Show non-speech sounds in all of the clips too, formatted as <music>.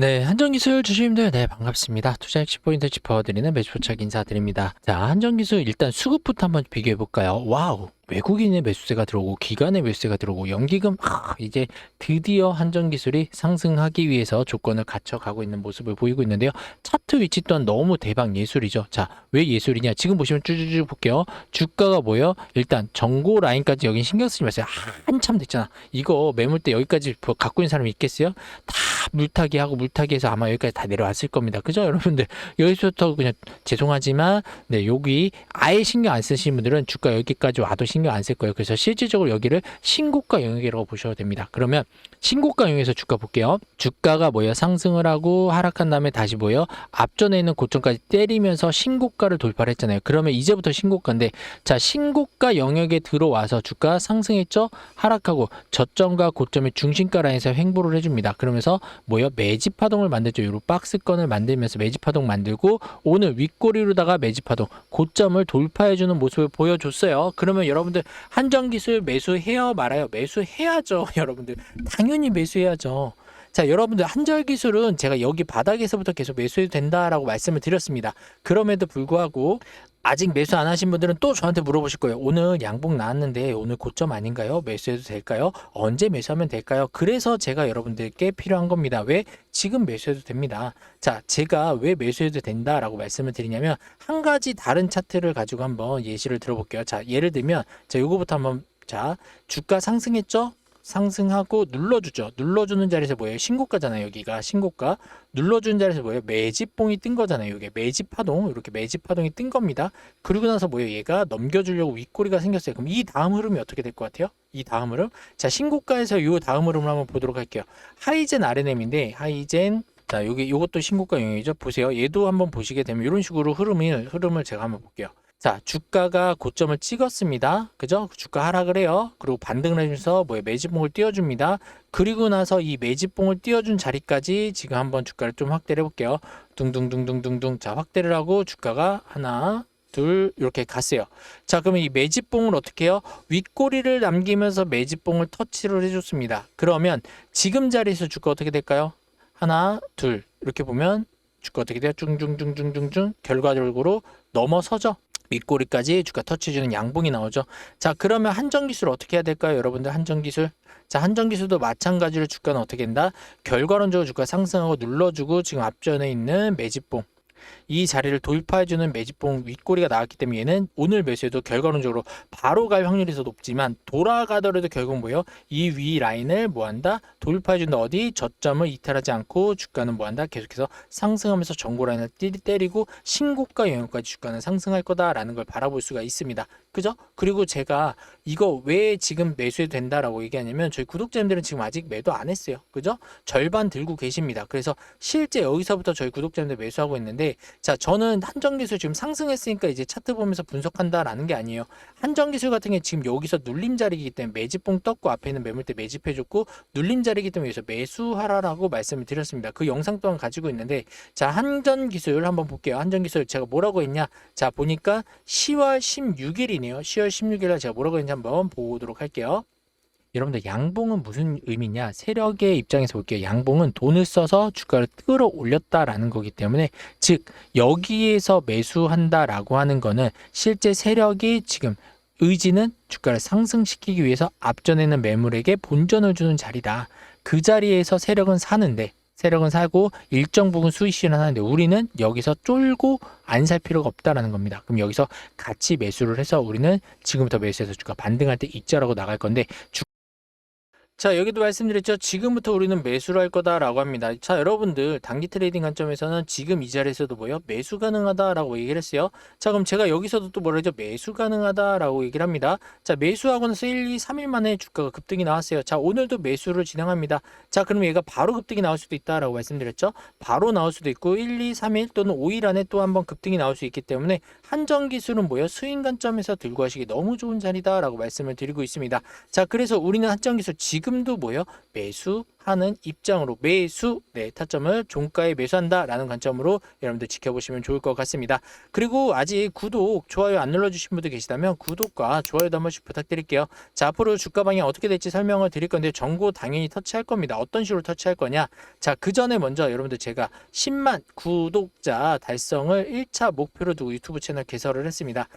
네, 한정기술 주주님들, 네, 반갑습니다. 투자 핵심 포인트 짚어드리는 매수포착 인사드립니다. 자, 한정기술 일단 수급부터 한번 비교해볼까요? 와우, 외국인의 매수세가 들어오고, 기관의 매수세가 들어오고, 연기금, 하, 이제 드디어 한정기술이 상승하기 위해서 조건을 갖춰가고 있는 모습을 보이고 있는데요. 차트 위치 또한 너무 대박 예술이죠. 자, 왜 예술이냐? 지금 보시면 쭈쭈쭈 볼게요. 주가가 뭐예요? 일단 정고 라인까지 여긴 신경 쓰지 마세요. 한참 됐잖아. 이거 매물대 여기까지 갖고 있는 사람이 있겠어요? 다 물타기 하고 물타기 해서 아마 여기까지 다 내려왔을 겁니다. 그죠? 여러분들 여기서부터 그냥 죄송하지만 네 여기 아예 신경 안 쓰시는 분들은 주가 여기까지 와도 신경 안 쓸 거예요. 그래서 실질적으로 여기를 신고가 영역이라고 보셔도 됩니다. 그러면 신고가 영역에서 주가 볼게요. 주가가 뭐예요? 상승을 하고 하락한 다음에 다시 뭐예요? 앞전에 있는 고점까지 때리면서 신고가를 돌파를 했잖아요. 그러면 이제부터 신고가인데 자 신고가 영역에 들어와서 주가 상승했죠? 하락하고 저점과 고점의 중심가 라인에서 횡보를 해줍니다. 그러면서 뭐요? 매집 파동을 만들죠. 요로 박스권을 만들면서 매집 파동 만들고 오늘 윗꼬리로다가 매집 파동 고점을 돌파해주는 모습을 보여줬어요. 그러면 여러분 들 한정 기술 매수해요 말아요? 매수해야죠. <laughs> 여러분들 당연히 매수해야죠. 자, 여러분들 한절 기술은 제가 여기 바닥에서부터 계속 매수해도 된다라고 말씀을 드렸습니다. 그럼에도 불구하고 아직 매수 안 하신 분들은 또 저한테 물어보실 거예요. 오늘 양봉 나왔는데 오늘 고점 아닌가요? 매수해도 될까요? 언제 매수하면 될까요? 그래서 제가 여러분들께 필요한 겁니다. 왜? 지금 매수해도 됩니다. 자, 제가 왜 매수해도 된다라고 말씀을 드리냐면 한 가지 다른 차트를 가지고 한번 예시를 들어볼게요. 자, 예를 들면 자, 요거부터 한번 자, 주가 상승했죠? 상승하고 눌러주죠. 눌러주는 자리에서 뭐예요? 신고가잖아요. 여기가 신고가. 눌러주는 자리에서 뭐예요? 매집봉이 뜬 거잖아요. 이게 매집 파동 이렇게 매집 파동이 뜬 겁니다. 그리고 나서 뭐예요? 얘가 넘겨주려고 윗꼬리가 생겼어요. 그럼 이 다음 흐름이 어떻게 될 것 같아요? 이 다음 흐름. 자 신고가에서 이 다음 흐름을 한번 보도록 할게요. 하이젠 RNM인데 하이젠 자 여기 요것도 신고가 영역이죠. 보세요. 얘도 한번 보시게 되면 이런 식으로 흐름을 흐름을 제가 한번 볼게요. 자, 주가가 고점을 찍었습니다. 그죠? 주가 하락을 해요. 그리고 반등을 해주면서 뭐에 매집봉을 띄워줍니다. 그리고 나서 이 매집봉을 띄워준 자리까지 지금 한번 주가를 좀 확대를 해볼게요. 둥둥둥둥둥둥. 자, 확대를 하고 주가가 하나, 둘 이렇게 갔어요. 자, 그러면 이 매집봉을 어떻게 해요? 윗꼬리를 남기면서 매집봉을 터치를 해줬습니다. 그러면 지금 자리에서 주가 어떻게 될까요? 하나, 둘 이렇게 보면 주가 어떻게 돼요? 쭝쭝쭝쭝쭝 결과적으로 넘어서죠. 윗꼬리까지 주가 터치해주는 양봉이 나오죠. 자, 그러면 한정기술 어떻게 해야 될까요? 여러분들 한정기술. 자, 한정기술도 마찬가지로 주가는 어떻게 된다? 결과론적으로 주가 상승하고 눌러주고 지금 앞전에 있는 매집봉. 이 자리를 돌파해주는 매집봉 윗꼬리가 나왔기 때문에 얘는 오늘 매수해도 결과론적으로 바로 갈 확률이 더 높지만 돌아가더라도 결국 뭐예요? 이 위 라인을 뭐한다? 돌파해준다. 어디? 저점을 이탈하지 않고 주가는 뭐한다? 계속해서 상승하면서 전고 라인을 띠- 때리고 신고가 영역까지 주가는 상승할 거다라는 걸 바라볼 수가 있습니다. 그죠? 그리고 제가 이거 왜 지금 매수해도 된다라고 얘기하냐면 저희 구독자님들은 지금 아직 매도 안 했어요. 그죠? 절반 들고 계십니다. 그래서 실제 여기서부터 저희 구독자님들 매수하고 있는데 자 저는 한정기술 지금 상승했으니까 이제 차트 보면서 분석한다라는 게 아니에요. 한정기술 같은 게 지금 여기서 눌림 자리이기 때문에 매집봉 떴고 앞에 있는 매물대 매집해줬고 눌림 자리이기 때문에 여기서 매수하라라고 말씀을 드렸습니다. 그 영상 또한 가지고 있는데 자 한전기술 한번 볼게요. 한전기술 제가 뭐라고 했냐? 자 보니까 10월 16일이 네요. 10월 16일에 제가 뭐라고 했는지 한번 보도록 할게요. 여러분들 양봉은 무슨 의미냐? 세력의 입장에서 볼게요. 양봉은 돈을 써서 주가를 끌어올렸다라는 거기 때문에 즉 여기에서 매수한다라고 하는 거는 실제 세력이 지금 의지는 주가를 상승시키기 위해서 앞전에는 매물에게 본전을 주는 자리다. 그 자리에서 세력은 사는데 세력은 사고 일정 부분 수익 실현하는데 우리는 여기서 쫄고 안 살 필요가 없다라는 겁니다. 그럼 여기서 같이 매수를 해서 우리는 지금부터 매수해서 주가 반등할 때 익절하고 나갈 건데 주... 자 여기도 말씀드렸죠. 지금부터 우리는 매수를 할 거다라고 합니다. 자 여러분들 단기 트레이딩 관점에서는 지금 이 자리에서도 뭐요? 매수 가능하다라고 얘기를 했어요. 자 그럼 제가 여기서도 또 뭐라 하죠? 매수 가능하다라고 얘기를 합니다. 자 매수하고 나서 1, 2, 3일 만에 주가가 급등이 나왔어요. 자 오늘도 매수를 진행합니다. 자 그럼 얘가 바로 급등이 나올 수도 있다라고 말씀드렸죠? 바로 나올 수도 있고 1, 2, 3일 또는 5일 안에 또 한번 급등이 나올 수 있기 때문에 한정 기술은 뭐예요? 수익 관점에서 들고 하시기 너무 좋은 자리다라고 말씀을 드리고 있습니다. 자 그래서 우리는 한정 기술 지금 지금도 뭐요? 매수하는 입장으로 매수 네 타점을 종가에 매수한다라는 관점으로 여러분들 지켜보시면 좋을 것 같습니다. 그리고 아직 구독, 좋아요 안 눌러주신 분들 계시다면 구독과 좋아요도 한 번씩 부탁드릴게요. 자 앞으로 주가 방향 어떻게 될지 설명을 드릴 건데 정보 당연히 터치할 겁니다. 어떤 식으로 터치할 거냐? 자그 전에 먼저 여러분들 제가 10만 구독자 달성을 1차 목표로 두고 유튜브 채널 개설을 했습니다.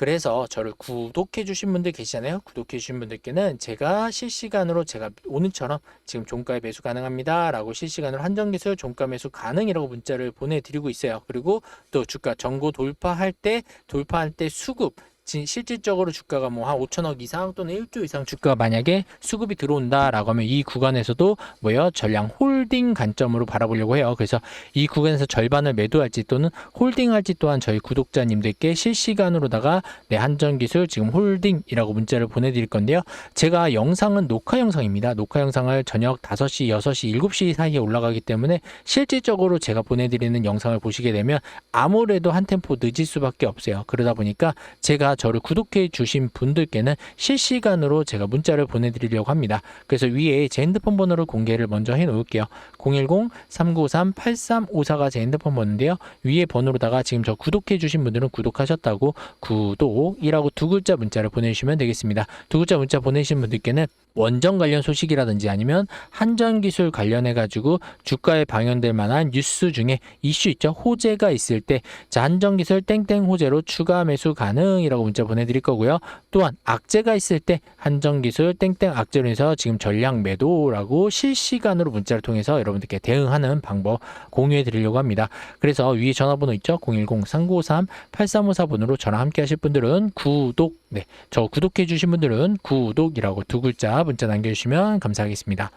그래서 저를 구독해 주신 분들 계시잖아요. 구독해 주신 분들께는 제가 실시간으로 제가 오늘처럼 지금 종가에 매수 가능합니다. 라고 실시간으로 한정기술 종가 매수 가능이라고 문자를 보내드리고 있어요. 그리고 또 주가 전고 돌파할 때 돌파할 때 수급 진- 실질적으로 주가가 뭐 한 5천억 이상 또는 1조 이상 주가가 만약에 수급이 들어온다라고 하면 이 구간에서도 뭐요 전량 홀딩 관점으로 바라보려고 해요. 그래서 이 구간에서 절반을 매도할지 또는 홀딩할지 또한 저희 구독자님들께 실시간으로다가 네 한전 기술 지금 홀딩이라고 문자를 보내드릴 건데요. 제가 영상은 녹화 영상입니다. 녹화 영상을 저녁 5시, 6시, 7시 사이에 올라가기 때문에 실질적으로 제가 보내드리는 영상을 보시게 되면 아무래도 한 템포 늦을 수밖에 없어요. 그러다 보니까 제가 저를 구독해 주신 분들께는 실시간으로 제가 문자를 보내드리려고 합니다. 그래서 위에 제 핸드폰 번호를 공개를 먼저 해 놓을게요. 010-393-8354가 제 핸드폰 번호인데요. 위에 번호로다가 지금 저 구독해 주신 분들은 구독하셨다고 구독이라고 두 글자 문자를 보내주시면 되겠습니다. 두 글자 문자 보내신 분들께는 원전 관련 소식이라든지 아니면 한전 기술 관련해 가지고 주가에 방영될 만한 뉴스 중에 이슈 있죠. 호재가 있을 때 자, 한전 기술 땡땡 호재로 추가 매수 가능이라고 문자 보내 드릴 거고요. 또한 악재가 있을 때 한전 기술 땡땡 악재로 해서 지금 전량 매도라고 실시간으로 문자를 통해서 여러분들께 대응하는 방법 공유해 드리려고 합니다. 그래서 위에 전화번호 있죠? 010-393-8354번으로 저랑 함께 하실 분들은 구독, 네, 저 구독해 주신 분들은 구독이라고 두 글자 문자 남겨주시면 감사하겠습니다.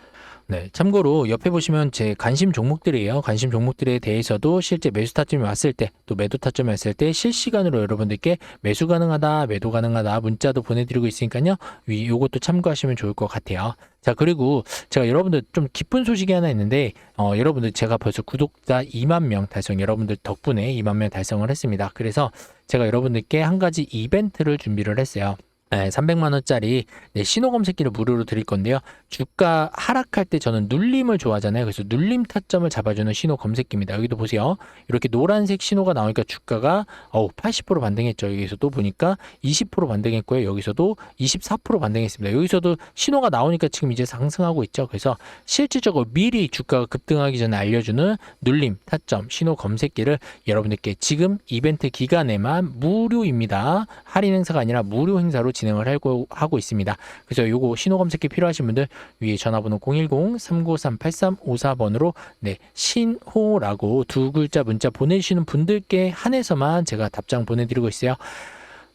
네, 참고로 옆에 보시면 제 관심 종목들이에요. 관심 종목들에 대해서도 실제 매수 타점이 왔을 때, 또 매도 타점이 왔을 때 실시간으로 여러분들께 매수 가능하다, 매도 가능하다 문자도 보내드리고 있으니까요. 위 요것도 참고하시면 좋을 것 같아요. 자, 그리고 제가 여러분들 좀 기쁜 소식이 하나 있는데, 어, 여러분들 제가 벌써 구독자 2만 명 달성, 여러분들 덕분에 2만 명 달성을 했습니다. 그래서 제가 여러분들께 한 가지 이벤트를 준비를 했어요. 네, 300만 원짜리 네, 신호 검색기를 무료로 드릴 건데요. 주가 하락할 때 저는 눌림을 좋아하잖아요. 그래서 눌림 타점을 잡아주는 신호 검색기입니다. 여기도 보세요. 이렇게 노란색 신호가 나오니까 주가가 어우 80% 반등했죠. 여기서도 보니까 20% 반등했고요. 여기서도 24% 반등했습니다. 여기서도 신호가 나오니까 지금 이제 상승하고 있죠. 그래서 실질적으로 미리 주가가 급등하기 전에 알려주는 눌림 타점 신호 검색기를 여러분들께 지금 이벤트 기간에만 무료입니다. 할인 행사가 아니라 무료 행사로 진 행을 하고, 하고 있습니다. 그래서 요거 신호 검색기 필요하신 분들 위에 전화번호 010-393-8354번으로 네, 신호라고 두 글자 문자 보내주시는 분들께 한해서만 제가 답장 보내드리고 있어요.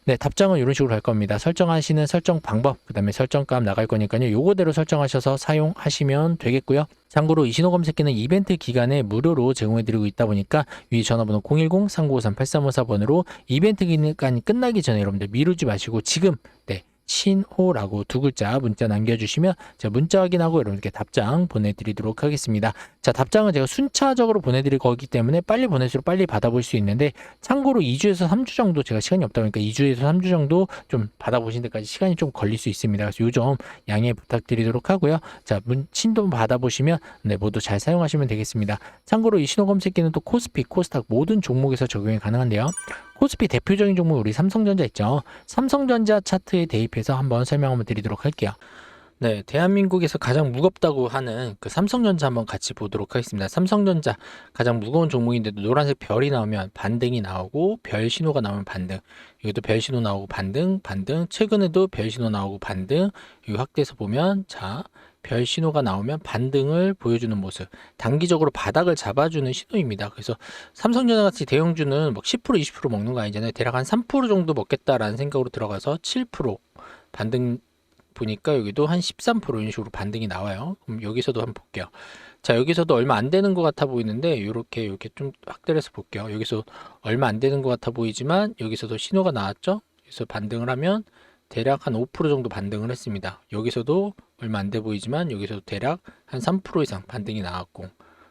네, 답장은 이런 식으로 할 겁니다. 설정하시는 설정 방법, 그 다음에 설정값 나갈 거니까요. 요거대로 설정하셔서 사용하시면 되겠고요. 참고로 이 신호 검색기는 이벤트 기간에 무료로 제공해드리고 있다 보니까 위 전화번호 010-3953-8354번으로 이벤트 기간이 끝나기 전에 여러분들 미루지 마시고 지금 네, 신호라고 두 글자 문자 남겨주시면 제가 문자 확인하고 여러분께 답장 보내드리도록 하겠습니다. 자, 답장은 제가 순차적으로 보내드릴 거기 때문에 빨리 보낼수록 빨리 받아볼 수 있는데 참고로 2주에서 3주 정도 제가 시간이 없다 보니까 2주에서 3주 정도 좀 받아보신 데까지 시간이 좀 걸릴 수 있습니다. 그래서 요점 양해 부탁드리도록 하고요. 자, 문, 신도 받아보시면 네, 모두 잘 사용하시면 되겠습니다. 참고로 이 신호 검색기는 또 코스피, 코스닥 모든 종목에서 적용이 가능한데요. 코스피 대표적인 종목 우리 삼성전자 있죠. 삼성전자 차트에 대입해서 한번 설명 한번 드리도록 할게요. 네, 대한민국에서 가장 무겁다고 하는 그 삼성전자 한번 같이 보도록 하겠습니다. 삼성전자 가장 무거운 종목인데도 노란색 별이 나오면 반등이 나오고 별 신호가 나오면 반등. 여기도 별 신호 나오고 반등, 반등. 최근에도 별 신호 나오고 반등. 여기 확대해서 보면 자, 별 신호가 나오면 반등을 보여주는 모습. 단기적으로 바닥을 잡아주는 신호입니다. 그래서 삼성전자 같이 대형주는 막 10% 20% 먹는 거 아니잖아요. 대략 한 3% 정도 먹겠다라는 생각으로 들어가서 7% 반등 보니까 여기도 한 13% 이런 식으로 반등이 나와요. 그럼 여기서도 한번 볼게요. 자, 여기서도 얼마 안 되는 것 같아 보이는데 이렇게 이렇게 좀 확대를 해서 볼게요. 여기서 얼마 안 되는 것 같아 보이지만 여기서도 신호가 나왔죠? 그래서 반등을 하면 대략 한 5% 정도 반등을 했습니다. 여기서도 얼마 안 돼 보이지만 여기서도 대략 한 3% 이상 반등이 나왔고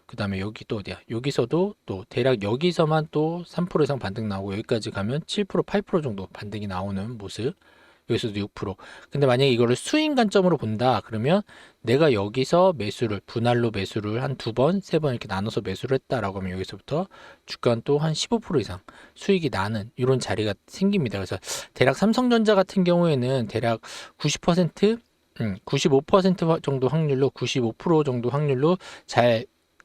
그 다음에 여기 또 어디야? 여기서도 또 대략 여기서만 또 3% 이상 반등 나오고 여기까지 가면 7% 8% 정도 반등이 나오는 모습 여기서도 6%. 근데 만약에 이거를 수익 관점으로 본다 그러면 내가 여기서 매수를 분할로 매수를 한 두 번, 세 번 이렇게 나눠서 매수를 했다라고 하면 여기서부터 주가는 또 한 15% 이상 수익이 나는 이런 자리가 생깁니다. 그래서 대략 삼성전자 같은 경우에는 대략 90% 음, 95% 정도 확률로 95% 정도 확률로 잘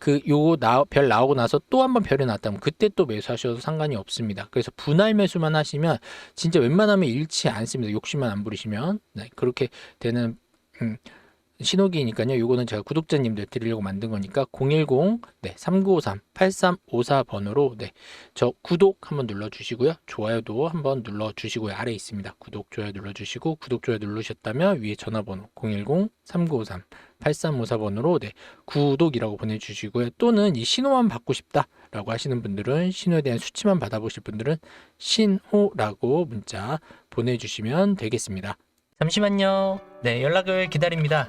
그 요거 나, 별 나오고 나서 또 한 번 별이 났다면 그때 또 매수하셔도 상관이 없습니다. 그래서 분할 매수만 하시면 진짜 웬만하면 잃지 않습니다. 욕심만 안 부리시면 네, 그렇게 되는 음, 신호기니까요. 요거는 제가 구독자님들 드리려고 만든 거니까 010 네, 3953 8354 번호로 네, 저 구독 한번 눌러 주시고요. 좋아요도 한번 눌러 주시고요. 아래 있습니다. 구독 좋아요 눌러 주시고 구독 좋아요 누르셨다면 위에 전화번호 010 3953 8354번으로 네, 구독이라고 보내 주시고요. 또는 이 신호만 받고 싶다라고 하시는 분들은 신호에 대한 수치만 받아 보실 분들은 신호라고 문자 보내 주시면 되겠습니다. 잠시만요. 네, 연락을 기다립니다.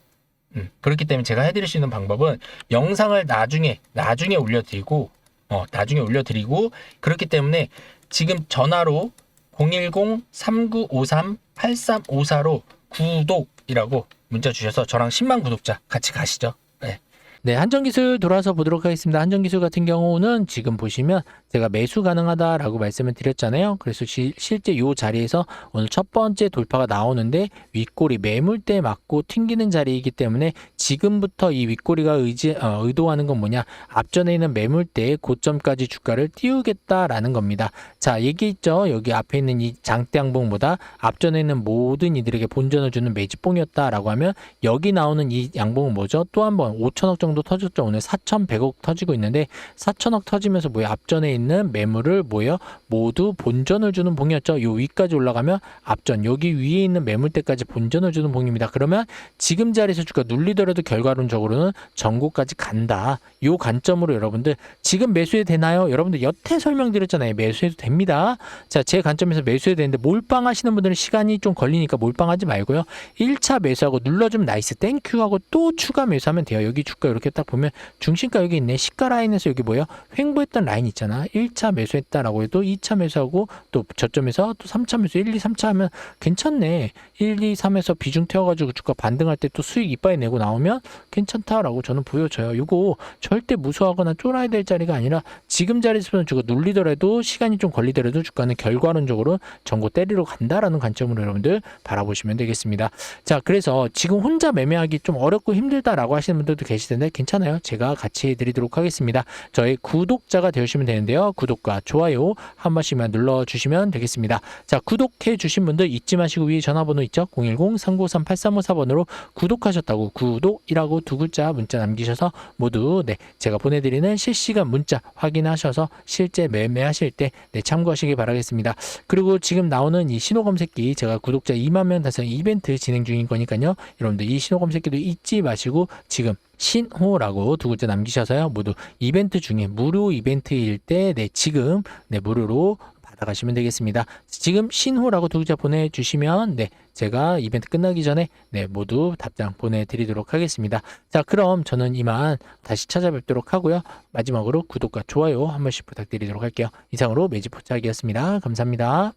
음, 그렇기 때문에 제가 해드릴 수 있는 방법은 영상을 나중에 나중에 올려드리고 어, 나중에 올려드리고 그렇기 때문에 지금 전화로 010-3953-8354로 구독이라고 문자 주셔서 저랑 10만 구독자 같이 가시죠. 네. 네, 한정기술 돌아서 보도록 하겠습니다. 한정기술 같은 경우는 지금 보시면 제가 매수 가능하다라고 말씀을 드렸잖아요. 그래서 시- 실제 이 자리에서 오늘 첫 번째 돌파가 나오는데 윗꼬리 매물대 맞고 튕기는 자리이기 때문에 지금부터 이 윗꼬리가 의지, 어, 의도하는 건 뭐냐? 앞전에 있는 매물대의 고점까지 주가를 띄우겠다라는 겁니다. 자, 얘기 있죠. 여기 앞에 있는 이 장대양봉보다 앞전에 있는 모든 이들에게 본전을 주는 매집봉이었다라고 하면 여기 나오는 이 양봉은 뭐죠? 또 한 번 5천억 정도 터졌죠. 오늘 4,100억 터지고 있는데 4천억 터지면서 뭐야? 앞전에 있는 매물을 뭐예요? 모두 본전을 주는 봉이었죠. 요 위까지 올라가면 앞전 여기 위에 있는 매물대까지 본전을 주는 봉입니다. 그러면 지금 자리에서 주가 눌리더라도 결과론적으로는 전고까지 간다. 요 관점으로 여러분들 지금 매수해도 되나요? 여러분들 여태 설명드렸잖아요. 매수해도 됩니다. 자, 제 관점에서 매수해도 되는데 몰빵 하시는 분들은 시간이 좀 걸리니까 몰빵하지 말고요. 1차 매수하고 눌러주면 나이스 땡큐 하고 또 추가 매수하면 돼요. 여기 주가 이렇게 딱 보면 중심가 여기 있네. 시가 라인에서 여기 뭐예요? 횡보했던 라인 있잖아. 1차 매수했다라고 해도 2차 매수하고 또 저점에서 또 3차 매수 1, 2, 3차 하면 괜찮네. 1, 2, 3에서 비중 태워가지고 주가 반등할 때 또 수익 이빨 내고 나오면 괜찮다라고 저는 보여져요. 이거 절대 무서워하거나 쫄아야 될 자리가 아니라 지금 자리에서 주가 눌리더라도 시간이 좀 걸리더라도 주가는 결과론적으로 전고 때리러 간다라는 관점으로 여러분들 바라보시면 되겠습니다. 자, 그래서 지금 혼자 매매하기 좀 어렵고 힘들다라고 하시는 분들도 계실 텐데 괜찮아요. 제가 같이 해드리도록 하겠습니다. 저희 구독자가 되시면 되는데요. 구독과 좋아요 한 번씩만 눌러주시면 되겠습니다. 자, 구독해 주신 분들 잊지 마시고 위에 전화번호 있죠? 010-3953-8354번으로 구독하셨다고 구독이라고 두 글자 문자 남기셔서 모두 네, 제가 보내드리는 실시간 문자 확인하셔서 실제 매매하실 때 네, 참고하시기 바라겠습니다. 그리고 지금 나오는 이 신호 검색기 제가 구독자 2만 명 달성 이벤트 진행 중인 거니까요. 여러분들 이 신호 검색기도 잊지 마시고 지금 신호라고 두 글자 남기셔서요. 모두 이벤트 중에 무료 이벤트일 때 네, 지금 네, 무료로 받아가시면 되겠습니다. 지금 신호라고 두 글자 보내주시면 네, 제가 이벤트 끝나기 전에 네, 모두 답장 보내드리도록 하겠습니다. 자, 그럼 저는 이만 다시 찾아뵙도록 하고요. 마지막으로 구독과 좋아요 한 번씩 부탁드리도록 할게요. 이상으로 매직 포착이었습니다. 감사합니다.